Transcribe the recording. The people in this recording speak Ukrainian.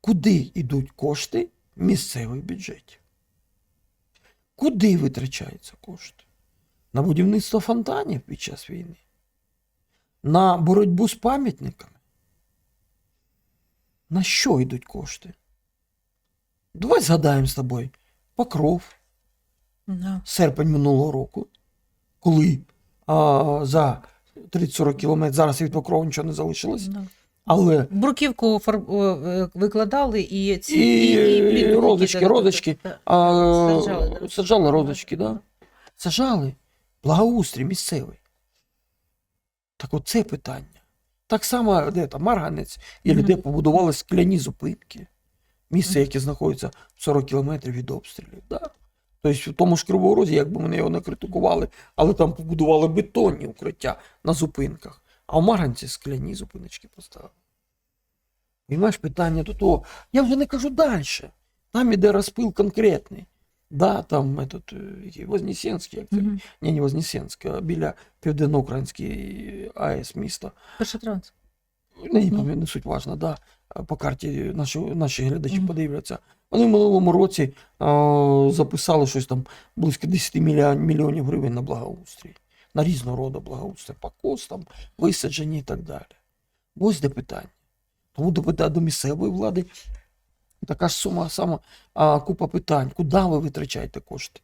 куди йдуть кошти місцевих бюджетів. Куди витрачаються кошти? На будівництво фонтанів під час війни, на боротьбу з пам'ятниками. На що йдуть кошти? Давай згадаємо з тобою Покров, Да. серпень минулого року, коли а, за 30-40 кілометрів зараз від Покрова нічого не залишилось, Да. Але Бруківку фар... е, викладали і ці І плітники розочки, додали. розочки. Да. а, Саджали, да. саджали розочки, да? Саджали. Благоустрій місцевий. Так оце питання. Так само, де там Марганець, і Мгм. де побудували скляні зупинки. Місце, яке знаходиться 40 кілометрів від обстрілів. Да? Тобто в тому ж Кривому Розі, якби мене його не критикували, але там побудували бетонні укриття на зупинках. А в Марганці скляні зупиночки поставили. Понимаєш, питання до того. Я вже не кажу далі. Там іде розпил конкретний. Да, там этот, е, Вознесенський, як це? Мгм. Ні, не Вознесенський, а біля Південноукраїнської АЕС міста. Перший транс. Не, Ні. пам'ятаю, не суть важна, да. По карті наші, наші глядачі Мгм. подивляться. Вони в минулому році а, записали щось там близько 10 мільйонів гривень на благоустрій. На різного роду благоустрій, покос, там, висаджені і так далі. Ось де питання. Тому до, місцевої влади така ж сума сама а, купа питань. Куди ви витрачаєте кошти?